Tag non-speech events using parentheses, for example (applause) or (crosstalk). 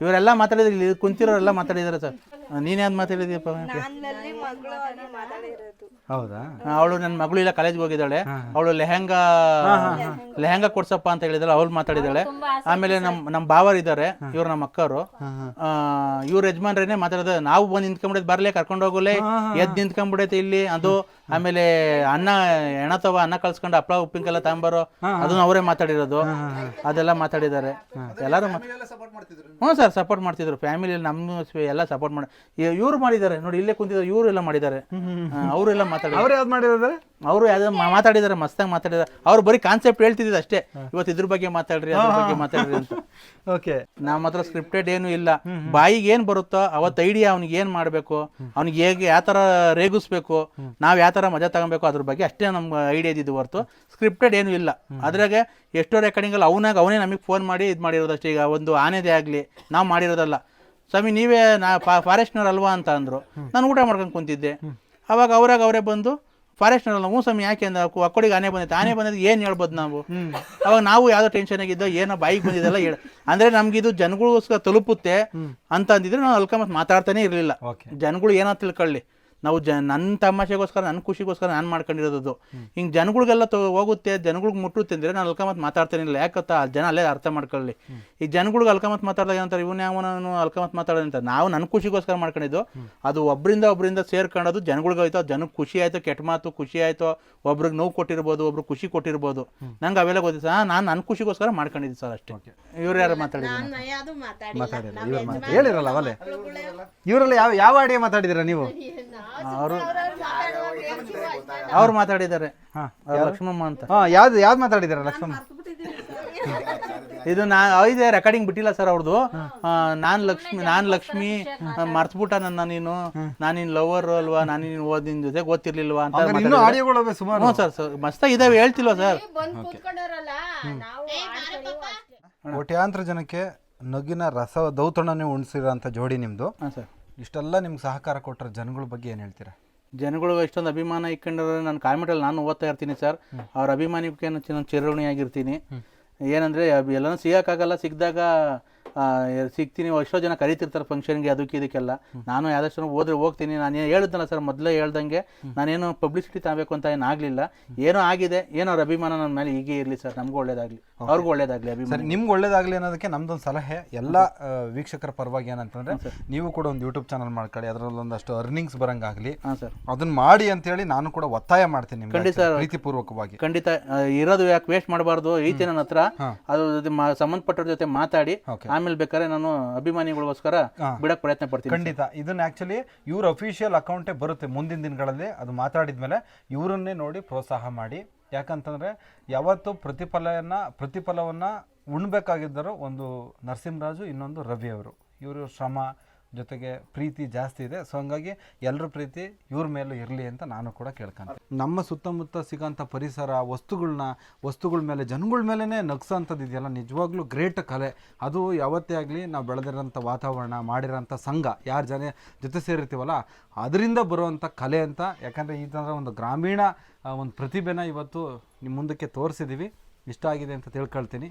ಇವರೆಲ್ಲ ಮಾತಾಡಿದ್ರು ಇಲ್ಲಿ ಕುಂತಿರೋರೆಲ್ಲ ಮಾತಾಡಿದಾರೆ ಸರ್. ನೀನ್ ಯಾವ್ದು ಮಾತಾಡಿದ್ಯಪ್ಪ? ಹೌದಾ? ಅವಳು ನನ್ನ ಮಗಳು ಇಲ್ಲ ಕಾಲೇಜ್ಗೆ ಹೋಗಿದ್ದಾಳೆ. ಅವಳು ಲೆಹಂಗಾ ಲೆಹಂಗಾ ಕೊಡ್ಸಪ್ಪ ಅಂತ ಹೇಳಿದಾಳೆ ಅವಳು ಮಾತಾಡಿದಾಳೆ ಆಮೇಲೆ ನಮ್ ನಮ್ ಬಾವರ್ ಇದ್ದಾರೆ ಇವ್ರು ನಮ್ಮ ಅಕ್ಕವರು ಇವ್ರ ಯಜಮಾನ್ರೇನೆ ಮಾತಾಡಿದ ನಾವು ಬಂದು ನಿಂತ್ಕೊಂಡ್ಬಿಡೋದು ಬರ್ಲೇ ಕರ್ಕೊಂಡು ಹೋಗಲೇ ಎದ್ ನಿಂತ್ಕೊಂಡ್ಬಿಡೈತೆ ಇಲ್ಲಿ ಅದು. ಆಮೇಲೆ ಅನ್ನ ಎಣತವ ಅನ್ನ ಕಳ್ಸ್ಕೊಂಡು ಹಪ್ಳ ಉಪ್ಪಿನಕಾಯಿ ತಗೊಂಬರೋ ಅದನ್ನ ಅವರೇ ಮಾತಾಡಿರೋದು. ಅದೆಲ್ಲ ಮಾತಾಡಿದ್ದಾರೆ. ಎಲ್ಲರೂ ಹ್ಮ್ ಹ್ಞೂ ಸರ್ ಸಪೋರ್ಟ್ ಮಾಡ್ತಿದ್ರು. ಫ್ಯಾಮಿಲಿ ನಮ್ಮ ಎಲ್ಲ ಸಪೋರ್ಟ್ ಮಾಡಿ ಇವ್ರು ಮಾಡಿದ್ದಾರೆ. ನೋಡಿ ಇಲ್ಲೇ ಕುಂತಿದ್ರು ಇವರು ಎಲ್ಲ ಮಾಡಿದ್ದಾರೆ ಅವರೆಲ್ಲ ಮಾತಾಡಿದ್ರು. ಅವ್ರು ಯಾವ್ದು ಮಾಡಿರೋದ್ರೆ ಅವರು ಯಾವ್ದೋ ಮಾತಾಡಿದಾರೆ ಮಸ್ತಾಗಿ ಮಾತಾಡಿದಾರೆ. ಅವ್ರು ಬರೀ ಕಾನ್ಸೆಪ್ಟ್ ಹೇಳ್ತಿದ್ದು ಅಷ್ಟೇ. ಇವತ್ತು ಇದ್ರ ಬಗ್ಗೆ ಮಾತಾಡ್ರಿ ಅದ್ರ ಬಗ್ಗೆ ಮಾತಾಡ್ರಿ ಅಂತ. (laughs) ಓಕೆ ನಮ್ಮ ಹತ್ರ ಸ್ಕ್ರಿಪ್ಟೆಡ್ ಏನು ಇಲ್ಲ. ಬಾಯಿಗೆ ಏನ್ ಬರುತ್ತೋ ಅವತ್ತು ಐಡಿಯಾ ಅವ್ನಿಗೆ ಏನ್ ಮಾಡ್ಬೇಕು ಅವ್ನಿಗೆ ಹೇಗೆ ಯಾವ ತರ ರೇಗಿಸ್ಬೇಕು ನಾವ್ ಯಾವ ತರ ಮಜಾ ತಗೊಬೇಕು ಅದ್ರ ಬಗ್ಗೆ ಅಷ್ಟೇ ನಮ್ಗೆ ಐಡಿಯಾ ಇದ್ದಿದ್ದು ಹೊರತು. ಸ್ಕ್ರಿಪ್ಟೆಡ್ ಏನು ಇಲ್ಲ. ಅದ್ರಾಗೆ ಎಷ್ಟೋ ರೆಕಾರ್ಡಿಂಗ್ ಅಲ್ಲಿ ಅವನಾಗ ಅವನೇ ನಮಗೆ ಫೋನ್ ಮಾಡಿ ಇದು ಮಾಡಿರೋದಷ್ಟೇ. ಈಗ ಒಂದು ಆನೆದೇ ಆಗಲಿ ನಾವು ಮಾಡಿರೋದಲ್ಲ. ಸ್ವಾಮಿ ನೀವೇ ನಾ ಫಾರೆಸ್ಟ್ನವ್ರು ಅಲ್ವಾ ಅಂತ ಅಂದ್ರು. ನಾನು ಊಟ ಮಾಡ್ಕೊಂಡು ಕುಂತಿದ್ದೆ. ಅವಾಗ ಅವ್ರಾಗ ಅವರೇ ಬಂದು ನೋಡಲ್ಲ ಹ್ಞೂ ಸ್ವಾಮಿ ಯಾಕೆ ಅಂದ? ಅಕ್ಕಡಿಗೆ ಆನೆ ಬಂದಿತ್ತು ಆನೆ ಬಂದಿದ್ದು ಏನು ಹೇಳ್ಬೋದು ನಾವು? ಅವಾಗ ನಾವು ಯಾವುದೋ ಟೆನ್ಷನ್ ಆಗಿದ್ದೋ ಏನೋ ಬಾಯಿಗೆ ಬಂದಿದ್ದೆಲ್ಲ ಹೇಳ ಅಂದರೆ ನಮ್ಗೆ ಇದು ಜನಗಳಿಗೋಸ್ಕರ ತಲುಪುತ್ತೆ ಅಂತ ಅಂದಿದ್ರೆ ನಾವು ಅಲ್ಕಮತ್ ಮಾತಾಡ್ತಾನೆ ಇರಲಿಲ್ಲ. ಜನಗಳು ಏನೋ ತಿಳ್ಕೊಳ್ಳಿ. ನಾವು ಜ ನನ್ನ ತಮಾಷೆಗೋಸ್ಕರ ನನ್ನ ಖುಷಿಗೋಸ್ಕರ ನಾನು ಮಾಡ್ಕೊಂಡಿರೋದು ಹಿಂಗೆ ಜನಗಳಿಗೆಲ್ಲ ತೊ ಹೋಗುತ್ತೆ ಜನಗಳಿಗೆ ಮುಟ್ಟುತ್ತೆ ಅಂದರೆ ನಾನು ಅಲ್ಕಮತ್ ಮಾತಾಡ್ತಾನಿಲ್ಲ ಯಾಕತ್ತ? ಆ ಜನ ಅಲ್ಲೇ ಅರ್ಥ ಮಾಡ್ಕೊಳ್ಳಿ. ಈ ಜನಗಳಿಗೆ ಅಲ್ಕಮತ್ ಮಾತಾಡಿದಾಗ ಏನಂತಾರೆ? ಇವನು ಯಾವನು ಅಲ್ಕಮತ್ ಮಾತಾಡೋದು ಅಂತ. ನಾವು ನನ್ನ ಖುಷಿಗೋಸ್ಕರ ಮಾಡ್ಕೊಂಡಿದ್ದು. ಅದು ಒಬ್ಬರಿಂದ ಒಬ್ಬರಿಂದ ಸೇರ್ಕೊಳ್ಳೋದು ಜನಗಳಿಗೆ ಹೋಯ್ತು. ಅದು ಜನಕ್ಕೆ ಖುಷಿ ಆಯಿತು ಕೆಟ್ಟ ಮಾತು ಖುಷಿ ಆಯಿತು ಒಬ್ರಿಗೆ ನೋವು ಕೊಟ್ಟಿರ್ಬೋದು ಒಬ್ರು ಖುಷಿ ಕೊಟ್ಟಿರ್ಬೋದು. ನಂಗೆ ಅವೆಲ್ಲ ಗೊತ್ತಿತ್ತು ಹಾಂ ನಾನು ನನ್ನ ಖುಷಿಗೋಸ್ಕರ ಮಾಡ್ಕೊಂಡಿದ್ದೆ ಸರ್ ಅಷ್ಟೇ. ಇವ್ರು ಯಾರು ಮಾತಾಡಿದ್ರು? ಮಾತಾಡಿರ ಹೇಳಿರಲ್ಲ ಅವಲ್ಲೇ ಇವರೆಲ್ಲ ಯಾವ ಯಾವ ಆಡಿಯೋ ಮಾತಾಡಿದ್ದೀರಾ ನೀವು? ಅವರು ಅವ್ರು ಮಾತಾಡಿದ್ದಾರೆ. ಹಾ ಲಕ್ಷ್ಮಮ್ಮ ಅಂತ. ಹಾ ಯಾವ್ದು ಯಾವ್ದು ಮಾತಾಡಿದಾರೆ ಲಕ್ಷ್ಮಮ್ಮ? ಇದು ನಾ ಇದೆ ರೆಕಾರ್ಡಿಂಗ್ ಬಿಟ್ಟಿಲ್ಲ ಸರ್ ಅವ್ರದ್ದು ನಾನ್ ಲಕ್ಷ್ಮಿ ನಾನ್ ಲಕ್ಷ್ಮಿ ಮರ್ತ್ಬಿಟ್ಟ ನನ್ನ ನೀನು. ನಾನು ನಿನ್ ಲವರ್ ಅಲ್ವಾ? ನಾನು ನಿನ್ ಓದಿನ ಜೊತೆ ಗೊತ್ತಿರ್ಲಿಲ್ವಾ ಅಂತ ಆಡಿಯೋಗಳು ಸುಮಾರು. ಹ್ಞೂ ಸರ್ ಸರ್ ಮಸ್ತಾಗಿ ಇದಾವೆ ಹೇಳ್ತಿಲ್ವಾ ಸರ್. ಕೋಟ್ಯಾಂತರ ಜನಕ್ಕೆ ನಗಿನ ರಸ ದೌತಣನೇ ಉಣಿಸಿರೋ ಜೋಡಿ ನಿಮ್ದು. ಹಾಂ ಸರ್. ಇಷ್ಟೆಲ್ಲ ನಿಮ್ಗೆ ಸಹಕಾರ ಕೊಟ್ಟರೆ ಜನಗಳ ಬಗ್ಗೆ ಏನು ಹೇಳ್ತೀರಾ? ಜನಗಳು ಎಷ್ಟೊಂದು ಅಭಿಮಾನ ಇಟ್ಕೊಂಡ್ರೆ ನಾನು ಕಾಮೆಂಟಲ್ಲಿ ನಾನು ಓದ್ತಾ ಇರ್ತೀನಿ ಸರ್. ಅವ್ರ ಅಭಿಮಾನಿಗೆ ನಾನು ಚಿರಋಣಿಯಾಗಿರ್ತೀನಿ. ಏನಂದರೆ ಎಲ್ಲನೂ ಸಿಗೋಕ್ಕಾಗಲ್ಲ ಸಿಕ್ಕಿದಾಗ ಸಿಗ್ತೀನಿ ಎಷ್ಟೋ ಜನ ಕರಿತಿರ್ತಾರೆ ಫಂಕ್ಷನ್ಗೆ ಅದಕ್ಕೆ ಇದಕ್ಕೆಲ್ಲ. ನಾನು ಯಾವ್ದಷ್ಟು ಹೋದ್ರೆ ಹೋಗ್ತೀನಿ. ನಾನು ಏನು ಹೇಳಿದ್ನಲ್ಲ ಸರ್ ಮೊದಲೇ ಹೇಳ್ದಂಗೆ. ನಾನೇನು ಪಬ್ಲಿಸಿಟಿ ತಗೋಬೇಕು ಅಂತ ಏನು ಆಗಲಿಲ್ಲ. ಏನೋ ಆಗಿದೆ ಏನೋ ಅವ್ರ ಅಭಿಮಾನ ನನ್ನ ಮೇಲೆ ಹೀಗೆ ಇರಲಿ ಸರ್ ನಮಗೂ ಒಳ್ಳೇದಾಗಲಿ. ಅವ್ರಿಗೂ ಒಳ್ಳೇದಾಗಲಿ ಅಭಿಮಾನ. ಸರ್ ನಿಮ್ಗೆ ಒಳ್ಳೇದಾಗಲಿ ಅನ್ನೋದಕ್ಕೆ ನಮ್ದೊಂದು ಸಲಹೆ. ಎಲ್ಲ ವೀಕ್ಷಕರ ಪರವಾಗಿ ಏನಂತಂದ್ರೆ ನೀವು ಕೂಡ ಒಂದು ಯೂಟ್ಯೂಬ್ ಚಾನಲ್ ಮಾಡ್ಕೊಳ್ಳಿ. ಅದರಲ್ಲಿ ಒಂದಷ್ಟು ಅರ್ನಿಂಗ್ಸ್ ಬರಂಗಾಗಲಿ. ಹಾಂ ಸರ್. ಅದನ್ನ ಮಾಡಿ ಅಂತ ಹೇಳಿ ನಾನು ಕೂಡ ಒತ್ತಾಯ ಮಾಡ್ತೀನಿ ಖಂಡಿತ. ರೀತಿಪೂರ್ವಕವಾಗಿ ಖಂಡಿತ. ಇರೋದು ಯಾಕೆ ವೇಸ್ಟ್ ಮಾಡಬಾರ್ದು? ಐತೆ ನನ್ನ ಹತ್ರ ಅದು ಸಂಬಂಧಪಟ್ಟವ್ರ ಜೊತೆ ಮಾತಾಡಿ. Okay. ಆಮೇಲೆ ಬೇಕಾದ್ರೆ ನಾನು ಅಭಿಮಾನಿಗಳಿಗೋಸ್ಕರ ಬಿಡಕ್ ಪ್ರಯತ್ನ ಪಡ್ತೀನಿ ಖಂಡಿತ. ಇದನ್ನ ಆಕ್ಚುಲಿ ಇವ್ರ ಅಫಿಷಿಯಲ್ ಅಕೌಂಟೇ ಬರುತ್ತೆ ಮುಂದಿನ ದಿನಗಳಲ್ಲಿ ಅದು ಮಾತಾಡಿದ್ಮೇಲೆ ಇವರನ್ನೇ ನೋಡಿ ಪ್ರೋತ್ಸಾಹ ಮಾಡಿ. ಯಾಕಂತಂದ್ರೆ ಯಾವತ್ತು ಪ್ರತಿಫಲನ ಪ್ರತಿಫಲವನ್ನ ಉಣ್ಬೇಕಾಗಿದ್ದರು ಒಂದು ನರಸಿಂಹರಾಜು ಇನ್ನೊಂದು ರವಿ ಅವರು. ಇವರು ಶ್ರಮ ಜೊತೆಗೆ ಪ್ರೀತಿ ಜಾಸ್ತಿ ಇದೆ. ಸೊ ಹಂಗಾಗಿ ಎಲ್ಲರ ಪ್ರೀತಿ ಇವ್ರ ಮೇಲೂ ಇರಲಿ ಅಂತ ನಾನು ಕೂಡ ಕೇಳ್ಕೊಂತೀನಿ. ನಮ್ಮ ಸುತ್ತಮುತ್ತ ಸಿಗೋಂಥ ಪರಿಸರ ವಸ್ತುಗಳನ್ನ ವಸ್ತುಗಳ ಮೇಲೆ, ಜನಗಳ ಮೇಲೇ ನಗ್ಸೋಂಥದ್ದು ಇದೆಯಲ್ಲ, ನಿಜವಾಗ್ಲೂ ಗ್ರೇಟ್ ಕಲೆ. ಅದು ಯಾವತ್ತೇ ಆಗಲಿ ನಾವು ಬೆಳೆದಿರೋಂಥ ವಾತಾವರಣ, ಮಾಡಿರೋಂಥ ಸಂಘ, ಯಾರು ಜನ ಜೊತೆ ಸೇರಿರ್ತೀವಲ್ಲ, ಅದರಿಂದ ಬರುವಂಥ ಕಲೆ ಅಂತ, ಯಾಕಂದರೆ ಈ ಥರ ಒಂದು ಗ್ರಾಮೀಣ ಒಂದು ಪ್ರತಿಭೆನ ಇವತ್ತು ನಿಮ್ಮ ಮುಂದಕ್ಕೆ ತೋರಿಸಿದ್ದೀವಿ ಇಷ್ಟ ಆಗಿದೆ ಅಂತ ತಿಳ್ಕೊಳ್ತೀನಿ.